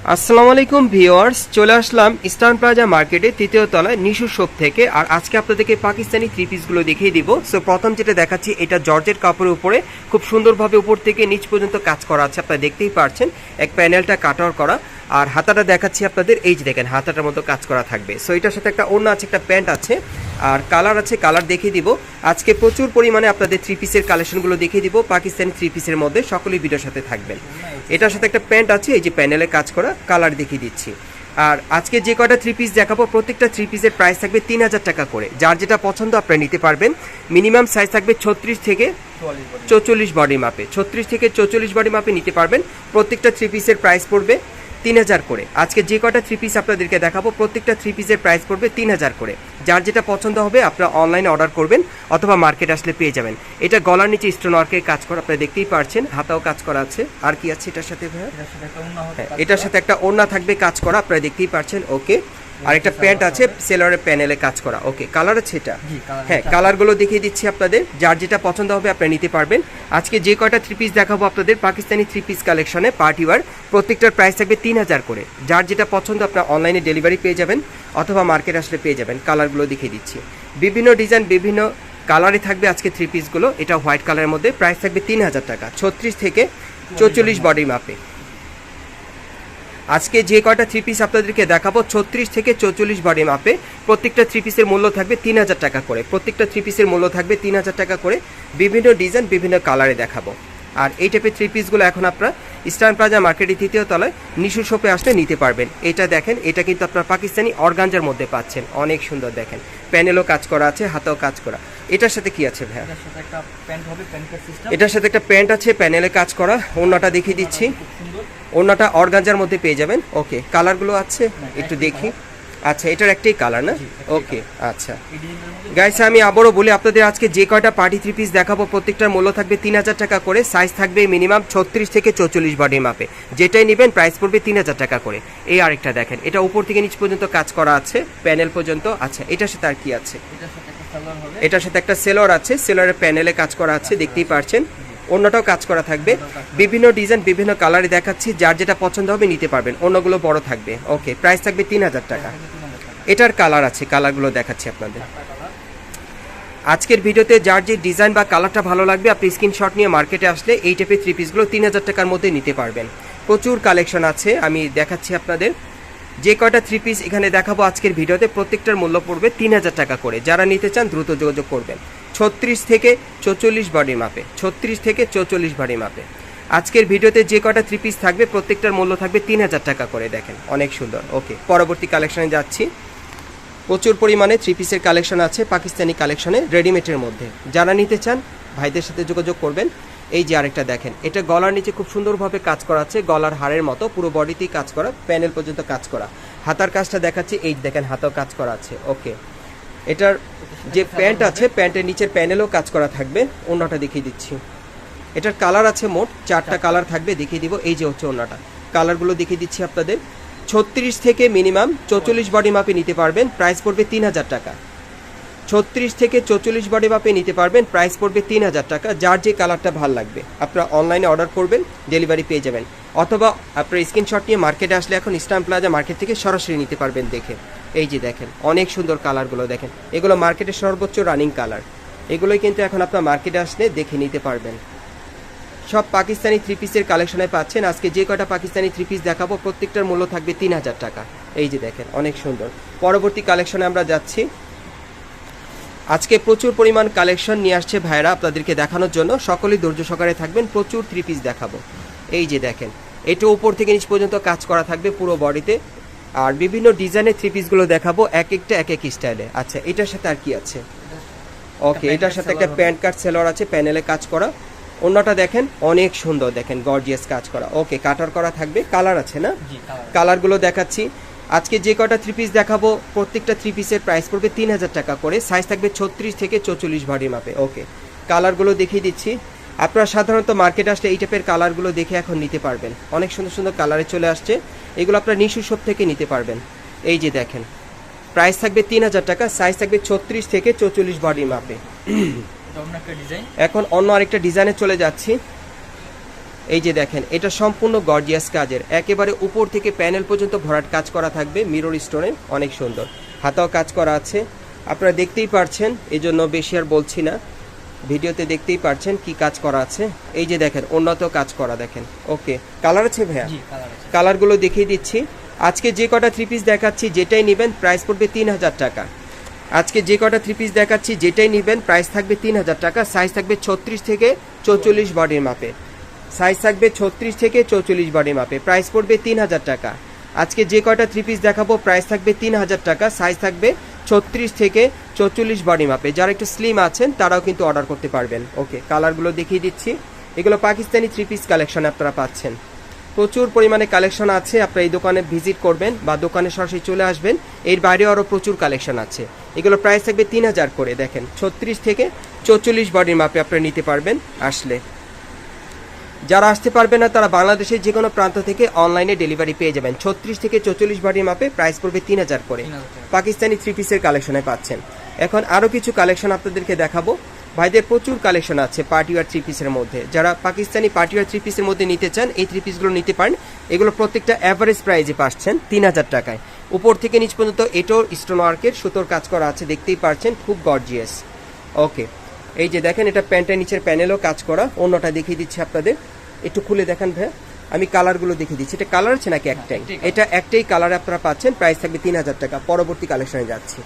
আসসালামু আলাইকুম, ভিউয়ার্স। চলে আসলাম ইস্টার্ন প্লাজা মার্কেটে তৃতীয় তলায় নিশু শপ থেকে। আর আজকে আপনাদেরকে পাকিস্তানি থ্রি পিসগুলো দেখিয়ে দিব। সো প্রথম যেটা দেখাচ্ছি, এটা জর্জের কাপড়ের উপরে। খুব সুন্দরভাবে উপর থেকে নিচ পর্যন্ত কাজ করা আছে, আপনারা দেখতেই পারছেন। এক প্যানেলটা কাটার করা। আর হাতাটা দেখাচ্ছি আপনাদের, এই যে দেখেন, হাতাটার মতো কাজ করা থাকবে। সো এটার সাথে একটা অন্য আছে, একটা প্যান্ট আছে। আর কালার আছে, কালার দেখিয়ে দিব। আজকে প্রচুর পরিমাণে আপনাদের থ্রি পিসের কালেকশনগুলো দেখিয়ে দিব, পাকিস্তানি থ্রি পিসের মধ্যে। সকলেই ভিডিওর সাথে থাকবেন। এটার সাথে একটা প্যান্ট আছে এই যে প্যানেলে কাজ করা কালার দেখিয়ে দিচ্ছি। আর আজকে যে কয়টা থ্রি পিস দেখাবো প্রত্যেকটা থ্রি পিসের প্রাইস থাকবে তিন হাজার টাকা করে। যার যেটা পছন্দ আপনারা নিতে পারবেন। মিনিমাম সাইজ থাকবে ছত্রিশ থেকে চৌচল্লিশ বডি মাপে। ছত্রিশ থেকে চৌচল্লিশ বডি মাপে নিতে পারবেন। প্রত্যেকটা থ্রি পিসের প্রাইস পড়বে। তিন হাজার করে। আজকে যে কটা থ্রি পিস আপনাদেরকে দেখাবো প্রত্যেকটা থ্রি পিসের প্রাইস পড়বে তিন হাজার করে। যার যেটা পছন্দ হবে আপনারা অনলাইনে অর্ডার করবেন অথবা মার্কেট আসলে পেয়ে যাবেন। এটা গলার নিচে স্টোন ওয়ার্কের কাজ করা আপনারা দেখতেই পারছেন হাতাও কাজ করা আছে। আর কি আছে এটার সাথে ভাইয়া? হ্যাঁ, এটার সাথে একটা ওড়না থাকবে কাজ করা আপনারা দেখতেই পারছেন ওকে আর একটা প্যান্ট আছে সেলারের প্যানেলে কাজ করা। ওকে কালার আছে এটা। হ্যাঁ। কালারগুলো দেখিয়ে দিচ্ছি আপনাদের। যার যেটা পছন্দ হবে আপনারা নিতে পারবেন। আজকে যে কয়টা থ্রি পিস দেখাবো আপনাদের পাকিস্তানি থ্রি পিস কালেকশনে পার্টি ওয়ার প্রত্যেকটার প্রাইস থাকবে তিন হাজার করে। যার যেটা পছন্দ আপনার অনলাইনে ডেলিভারি পেয়ে যাবেন অথবা মার্কেট আসলে পেয়ে যাবেন। কালারগুলো দেখিয়ে দিচ্ছি। বিভিন্ন ডিজাইন বিভিন্ন কালারে থাকবে আজকে থ্রি পিসগুলো এটা হোয়াইট কালারের মধ্যে প্রাইস থাকবে তিন হাজার টাকা। ছত্রিশ থেকে চৌচল্লিশ বডি মাপে আজকে যে কয়টা থ্রি পিস আপনাদেরকে দেখাবো, ছত্রিশ থেকে চৌচল্লিশ বডি মাপে প্রত্যেকটা থ্রি পিসের মূল্য থাকবে তিন হাজার টাকা করে। প্রত্যেকটা থ্রি পিসের মূল্য থাকবে তিন হাজার টাকা করে। বিভিন্ন ডিজাইন বিভিন্ন কালারে দেখাবো। আর এই টাইপের থ্রি পিসগুলো এখন আপনারা ইস্টার্ন প্লাজা মার্কেটের তৃতীয় তলায় নিশু শপে আসতে নিতে পারবেন। এটা দেখেন এটা কিন্তু আপনার পাকিস্তানি অর্গানজার মধ্যে পাচ্ছেন। অনেক সুন্দর দেখেন। প্যানেলও কাজ করা আছে হাতেও কাজ করা। এটার সাথে কি আছে ভাইয়া? এটার সাথে একটা প্যান্ট আছে প্যানেলে কাজ করা। অন্যটা দেখিয়ে দিচ্ছি। সুন্দর। অর্গানজার মধ্যে পেয়ে যাবেন। ওকে কালারগুলো আছে একটু দেখি। আচ্ছা এটার একটাই কালার না? ওকে আচ্ছা। গাইস আমি আবারও বলি আপনাদের আজকে যে কয়টা পার্টি থ্রি পিস দেখাবো প্রত্যেকটার মূল্য থাকবে তিন হাজার টাকা করে সাইজ থাকবে মিনিমাম ছত্রিশ থেকে চৌচল্লিশ বডি মাপে। যেটাই নেবেন প্রাইস পড়বে তিন হাজার টাকা করে। এই আরেকটা দেখেন এটা উপর থেকে নিচ পর্যন্ত কাজ করা আছে প্যানেল পর্যন্ত। আচ্ছা এটার সাথে আর কি আছে? এটার সাথে একটা সালোয়ার হবে। এটার সাথে একটা সেলর আছে সেলরের প্যানেলে কাজ করা আছে দেখতেই পারছেন। অন্যটাও কাজ করা থাকবে। বিভিন্ন ডিজাইন বিভিন্ন কালারে দেখাচ্ছি যার যেটা পছন্দ হবে নিতে পারবেন। অন্যগুলো বড় থাকবে। ওকে প্রাইস থাকবে তিন হাজার টাকা। এটার কালার আছে কালারগুলো দেখাচ্ছি আপনাদের। আজকের ভিডিওতে যার যে ডিজাইন বা কালারটা ভালো লাগবে আপনি স্ক্রিনশট নিয়ে মার্কেটে আসলে এই টাইপের থ্রি পিসগুলো তিন হাজার টাকার মধ্যে নিতে পারবেন। প্রচুর কালেকশন আছে আমি দেখাচ্ছি আপনাদের। যে কয়টা থ্রি পিস এখানে দেখাবো আজকের ভিডিওতে প্রত্যেকটার মূল্য পড়বে তিন হাজার টাকা করে। যারা নিতে চান দ্রুত যোগাযোগ করবেন। ছত্রিশ থেকে চৌচল্লিশ বডি মাপে ছত্রিশ থেকে চৌচল্লিশ বডি মাপে আজকের ভিডিওতে যে কটা থ্রি পিস থাকবে, প্রত্যেকটার মূল্য থাকবে তিন হাজার টাকা করে, দেখেন, অনেক সুন্দর ওকে পরবর্তী কালেকশনে যাচ্ছি। প্রচুর পরিমাণে থ্রি পিসের কালেকশন আছে, পাকিস্তানি কালেকশনে রেডিমেডের মধ্যে। যারা নিতে চান, ভাইদের সাথে যোগাযোগ করবেন। এই যে আরেকটা দেখেন, এটা গলার নিচে খুব সুন্দরভাবে কাজ করা আছে, গলার হাড়ের মতো, পুরো বডিতেই কাজ করা প্যানেল পর্যন্ত কাজ করা। হাতার কাজটা দেখাচ্ছি, এই দেখেন, হাতেও কাজ করা আছে ওকে এটার যে প্যান্ট আছে প্যান্টের নিচের প্যানেলও কাজ করা থাকবে। অন্যটা দেখিয়ে দিচ্ছি। এটার কালার আছে মোট চারটা কালার থাকবে দেখিয়ে দিব। এই যে হচ্ছে অন্যটা কালারগুলো দেখিয়ে দিচ্ছি আপনাদের। ছত্রিশ থেকে মিনিমাম চৌচল্লিশ বডি মাপে নিতে পারবেন প্রাইস পড়বে তিন হাজার টাকা। ছত্রিশ থেকে চৌচল্লিশ বডি মাপে নিতে পারবেন প্রাইস পড়বে তিন হাজার টাকা। যার যে কালারটা ভালো লাগবে আপনারা অনলাইনে অর্ডার করবেন ডেলিভারি পেয়ে যাবেন। অথবা আপনার স্ক্রিনশট নিয়ে মার্কেটে আসলে এখন ইস্টার্ন প্লাজা মার্কেট থেকে সরাসরি নিতে পারবেন দেখে। এই যে দেখেন, অনেক সুন্দর কালারগুলো দেখেন। এগুলো মার্কেটের সর্বোচ্চ রানিং কালার। এগুলোই কিন্তু এখন আপনার মার্কেটে আসলে দেখে নিতে পারবেন। সব পাকিস্তানি থ্রি পিসের কালেকশনে পাচ্ছেন। আজকে যে কটা পাকিস্তানি থ্রি পিস দেখাবো, প্রত্যেকটার মূল্য থাকবে তিন হাজার টাকা। এই যে দেখেন, অনেক সুন্দর। পরবর্তী কালেকশনে আমরা যাচ্ছি। আজকে প্রচুর পরিমাণ কালেকশন নিয়ে আসছে ভাইরা আপনাদেরকে দেখানোর জন্য। সকলেই ধৈর্য সহকারে থাকবেন, প্রচুর থ্রি পিস দেখাবো। এই যে দেখেন এটা উপর থেকে নিচ পর্যন্ত কাজ করা থাকবে পুরো বডিতে আর বিভিন্ন ডিজাইনের থ্রি পিসগুলো দেখাবো এক একটা এক এক স্টাইলে আচ্ছা এটার সাথে আর কি আছে? ওকে এটার সাথে একটা প্যান্ট কার্ড সেলর আছে প্যানেলে কাজ করা। অন্যটা দেখেন অনেক সুন্দর দেখেন গর্জিয়াস কাজ করা। ওকে কাটার করা থাকবে। কালার আছে না? কালার কালারগুলো দেখাচ্ছি। আজকে যে কটা থ্রি পিস দেখাবো প্রত্যেকটা থ্রি পিসের প্রাইস পড়বে তিন হাজার টাকা করে। সাইজ থাকবে ছত্রিশ থেকে চৌচল্লিশ বডি মাপে ওকে কালারগুলো দেখিয়ে দিচ্ছি। আপনারা সাধারণত মার্কেট আসলে এই টাইপের কালারগুলো দেখে এখন নিতে পারবেন। অনেক সুন্দর সুন্দর কালারে চলে আসছে। এগুলো আপনারা নিশু শপ থেকে নিতে পারবেন। এই যে দেখেন প্রাইস থাকবে তিন হাজার টাকা সাইজ থাকবে ছত্রিশ থেকে চৌচল্লিশ বডি মাপে এখন অন্য আরেকটা ডিজাইনে চলে যাচ্ছি। এই যে দেখেন এটা সম্পূর্ণ গর্জিয়াস কাজের। একেবারে উপর থেকে প্যানেল পর্যন্ত ভরাট কাজ করা থাকবে মিরর স্টোনে অনেক সুন্দর। হাতাও কাজ করা আছে। আপনারা দেখতেই পারছেন এই জন্য বেশি আর বলছি না। ভিডিওতে দেখতেই পারছেন কি কাজ করা আছে। এই যে দেখেন উন্নত কাজ করা দেখেন। ওকে কালার আছে ভাইয়া? কালারগুলো দেখিয়ে দিচ্ছি। আজকে যে কটা থ্রি পিস দেখাচ্ছি যেটাই নেবেন প্রাইস পড়বে তিন হাজার টাকা। আজকে যে কটা থ্রি পিস দেখাচ্ছি যেটাই নেবেন প্রাইস থাকবে তিন হাজার টাকা। সাইজ থাকবে ছত্রিশ থেকে চৌচল্লিশ বডির মাপে। সাইজ থাকবে ছত্রিশ থেকে চৌচল্লিশ বডির মাপে। প্রাইস পড়বে তিন হাজার টাকা। আজকে যে কয়টা থ্রি পিস দেখাবো প্রাইস থাকবে তিন হাজার টাকা। সাইজ থাকবে ছত্রিশ থেকে চৌচল্লিশ বডি মাপে যারা একটু স্লিম আছেন, তারাও কিন্তু অর্ডার করতে পারবেন। ওকে কালারগুলো দেখিয়ে দিচ্ছি। এগুলো পাকিস্তানি থ্রি পিস কালেকশন আপনারা পাচ্ছেন। প্রচুর পরিমাণে কালেকশন আছে, আপনারা এই দোকানে ভিজিট করবেন বা দোকানে সরাসরি চলে আসবেন। এর বাইরেও আরও প্রচুর কালেকশন আছে। এগুলো প্রাইস থাকবে তিন হাজার করে, দেখেন। ছত্রিশ থেকে চৌচল্লিশ বডির মাপে আপনারা নিতে পারবেন, আসলে। যারা আসতে পারবে না তারা বাংলাদেশের যে কোনো প্রান্ত থেকে অনলাইনে ডেলিভারি পেয়ে যাবেন। ছত্রিশ থেকে চৌচল্লিশ বডির মাপে প্রাইস পড়বে তিন হাজার করে। পাকিস্তানি থ্রি পিসের কালেকশনে পাচ্ছেন। এখন আরও কিছু কালেকশন আপনাদেরকে দেখাবো। ভাইদের প্রচুর কালেকশন আছে পার্টি ওয়ার থ্রি পিসের মধ্যে। যারা পাকিস্তানি পার্টি ওয়ার থ্রি পিসের মধ্যে নিতে চান এই থ্রি পিসগুলো নিতে পারেন। এগুলো প্রত্যেকটা অ্যাভারেজ প্রাইজে পাচ্ছেন তিন হাজার টাকায়। উপর থেকে নিচ পর্যন্ত এটোর স্টোন ওয়ার্কের সুতোর কাজ করা আছে দেখতেই পারছেন খুব গর্জিয়াস ওকে এই যে দেখেন এটা প্যান্টের নিচের প্যানেলও কাজ করা। অন্যটা দেখিয়ে দিচ্ছি আপনাদের। একটু খুলে দেখেন ভাই। আমি কালারগুলো দেখিয়ে দিচ্ছি। এটা কালার আছে নাকি একটাই? একটাই এটা একটাই কালার আপনারা পাচ্ছেন। প্রাইস থাকবে তিন হাজার টাকা। পরবর্তী কালেকশনে যাচ্ছি।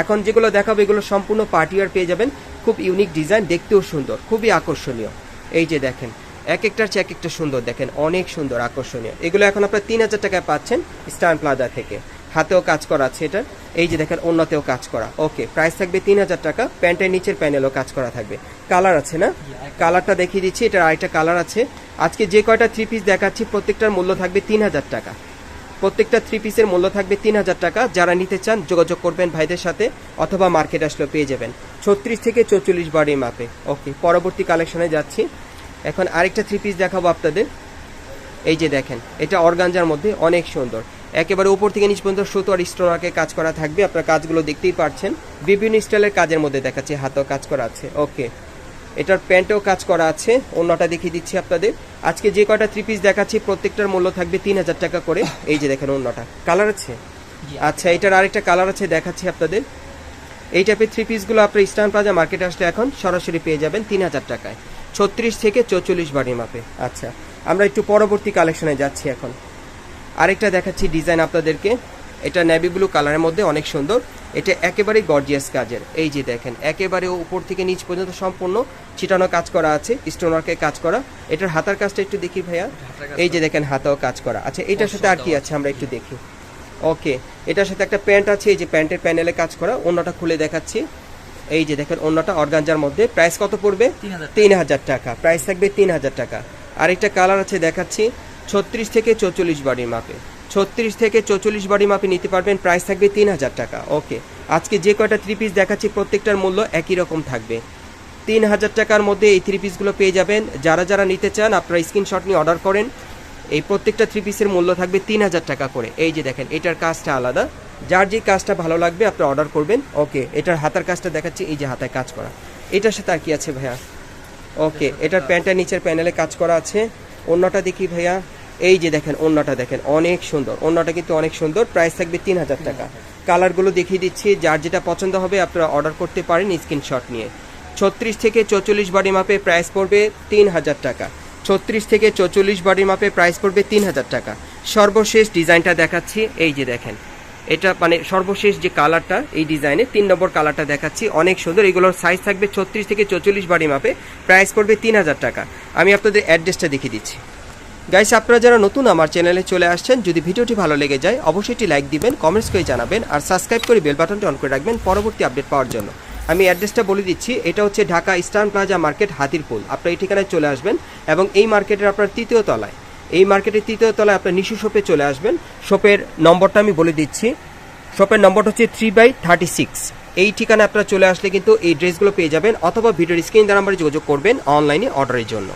এখন যেগুলো দেখাবো এগুলো সম্পূর্ণ পার্টিওয়ার পেয়ে যাবেন। খুব ইউনিক ডিজাইন দেখতেও সুন্দর খুবই আকর্ষণীয়। এই যে দেখেন এক একটার চেয়ে এক একটা সুন্দর দেখেন অনেক সুন্দর আকর্ষণীয়। এগুলো এখন আপনারা তিন হাজার টাকায় পাচ্ছেন স্টান প্লাজা থেকে। হাতেও কাজ করা আছে এটা। এই যে দেখেন অন্যতেও কাজ করা। ওকে প্রাইস থাকবে তিন হাজার টাকা। প্যান্টের নিচের প্যানেলও কাজ করা থাকবে। কালার আছে না? কালারটা দেখিয়ে দিচ্ছি, এটার আরেকটা কালার আছে। আজকে যে কয়টা থ্রি পিস দেখাচ্ছি, প্রত্যেকটার মূল্য থাকবে তিন হাজার টাকা। প্রত্যেকটা থ্রি পিসের মূল্য থাকবে তিন হাজার টাকা। যারা নিতে চান, যোগাযোগ করবেন ভাইদের সাথে, অথবা মার্কেট আসলেও পেয়ে যাবেন। ছত্রিশ থেকে চৌচল্লিশ বাড়ি মাপে ওকে, পরবর্তী কালেকশনে যাচ্ছি। এখন আরেকটা থ্রি পিস দেখাবো আপনাদের। এই যে দেখেন, এটা অর্গানজার মধ্যে অনেক সুন্দর। একেবারে উপর থেকে নিচ পর্যন্ত সুতো আর স্টোনাকে কাজ করা থাকবে। আপনার কাজগুলো দেখতেই পারছেন। বিভিন্ন স্টাইলের কাজের মধ্যে দেখাচ্ছে হাতেও কাজ করা আছে। ওকে। এটার প্যান্টেও কাজ করা আছে। অন্যটা দেখিয়ে দিচ্ছি আপনাদের। আজকে যে কয়টা থ্রি পিস দেখাচ্ছি প্রত্যেকটার মূল্য থাকবে তিন হাজার টাকা করে। এই যে দেখেন অন্যটা কালার আছে? আচ্ছা এটার আরেকটা কালার আছে দেখাচ্ছি আপনাদের। এই টাইপের থ্রি পিসগুলো আপনার ইস্টার্ন প্লাজা মার্কেটে আসলে এখন সরাসরি পেয়ে যাবেন তিন হাজার টাকায়। ছত্রিশ থেকে চৌচল্লিশ বাড়ি মাপে আচ্ছা আমরা একটু পরবর্তী কালেকশনে যাচ্ছি এখন। আরেকটা দেখাচ্ছি ডিজাইন আপনাদেরকে। এটা নেভি ব্লু কালারের মধ্যে অনেক সুন্দর। এটা একেবারে গর্জিয়াস কাজের। এই যে দেখেন একেবারে উপর থেকে নিচ পর্যন্ত সম্পূর্ণ ছিটানো কাজ করা আছে স্টোনারকে কাজ করা। এটার হাতার কাজটা একটু দেখি ভাইয়া। এই যে দেখেন হাতাও কাজ করা। আচ্ছা এটার সাথে আর কি আছে আমরা একটু দেখি। ওকে এটার সাথে একটা প্যান্ট আছে এই যে প্যান্টের প্যানেলে কাজ করা। অন্যটা খুলে দেখাচ্ছি। এই যে দেখেন অন্যটা অর্গানজার মধ্যে। প্রাইস কত পড়বে? তিন হাজার তিন হাজার টাকা। প্রাইস থাকবে তিন হাজার টাকা। আরেকটা কালার আছে দেখাচ্ছি। ছত্রিশ থেকে চৌচল্লিশ বাড়ির মাপে। ছত্রিশ থেকে চৌচল্লিশ বাড়ি মাপে নিতে পারবেন প্রাইস থাকবে তিন হাজার টাকা। ওকে আজকে যে কয়টা থ্রি পিস দেখাচ্ছি, প্রত্যেকটার মূল্য একই রকম থাকবে। তিন হাজার টাকার মধ্যে এই থ্রি পিসগুলো পেয়ে যাবেন। যারা যারা নিতে চান, আপনারা স্ক্রিনশট নিয়ে অর্ডার করেন। এই প্রত্যেকটা থ্রি পিসের মূল্য থাকবে তিন হাজার টাকা করে। এই যে দেখেন, এটার কাজটা আলাদা। যার যে কাজটা ভালো লাগবে, আপনি অর্ডার করবেন। ওকে এটার হাতার কাজটা দেখাচ্ছি, এই যে হাতায় কাজ করা। এটার সাথে আর কি আছে ভাইয়া? ওকে এটার প্যান্টের নিচের প্যানেলে কাজ করা আছে। অন্যটা দেখি ভাইয়া। এই যে দেখেন, অন্যটা দেখেন, অনেক সুন্দর। অন্যটা কিন্তু অনেক সুন্দর প্রাইস থাকবে তিন হাজার টাকা। কালারগুলো দেখিয়ে দিচ্ছি, যার যেটা পছন্দ হবে আপনারা অর্ডার করতে পারেন স্ক্রিনশট নিয়ে। ছত্রিশ থেকে চৌচল্লিশ বাড়ি মাপে প্রাইস পড়বে তিন হাজার টাকা। ছত্রিশ থেকে চৌচল্লিশ বাড়ি মাপে প্রাইস পড়বে তিন হাজার টাকা। সর্বশেষ ডিজাইনটা দেখাচ্ছি, এই যে দেখেন। এটা মানে সর্বশেষ যে কালারটা, এই ডিজাইনে তিন নম্বর কালারটা দেখাচ্ছি। অনেক সুন্দর, এগুলোর সাইজ থাকবে ছত্রিশ থেকে চৌচল্লিশ বাড়ি মাপে প্রাইস পড়বে তিন হাজার টাকা। আমি আপনাদের অ্যাড্রেসটা দেখিয়ে দিচ্ছি। গাইস আপনারা যারা নতুন আমার চ্যানেলে চলে আসছেন, যদি ভিডিওটি ভালো লেগে যায়, অবশ্যই একটি লাইক দিবেন কমেন্টস করে জানাবেন, আর সাবস্ক্রাইব করে বেল বাটনটি অন করে রাখবেন পরবর্তী আপডেট পাওয়ার জন্য। আমি অ্যাড্রেসটা বলে দিচ্ছি, এটা হচ্ছে Dhaka eastern plaza market Hatirpul. আপনার এই ঠিকানায় চলে আসবেন, এবং এই মার্কেটের আপনার তৃতীয় তলায়। এই মার্কেটের তৃতীয় তলায় আপনার নিশু শপে চলে আসবেন। শপের নম্বরটা আমি বলে দিচ্ছি। শপের নম্বরটা হচ্ছে থ্রি বাই থার্টি সিক্স এই ঠিকানায় আপনারা চলে আসলে কিন্তু এই ড্রেসগুলো পেয়ে যাবেন অথবা ভিডিওর স্ক্রিন দ্বারা নাম্বারে যোগাযোগ করবেন অনলাইনে অর্ডারের জন্য।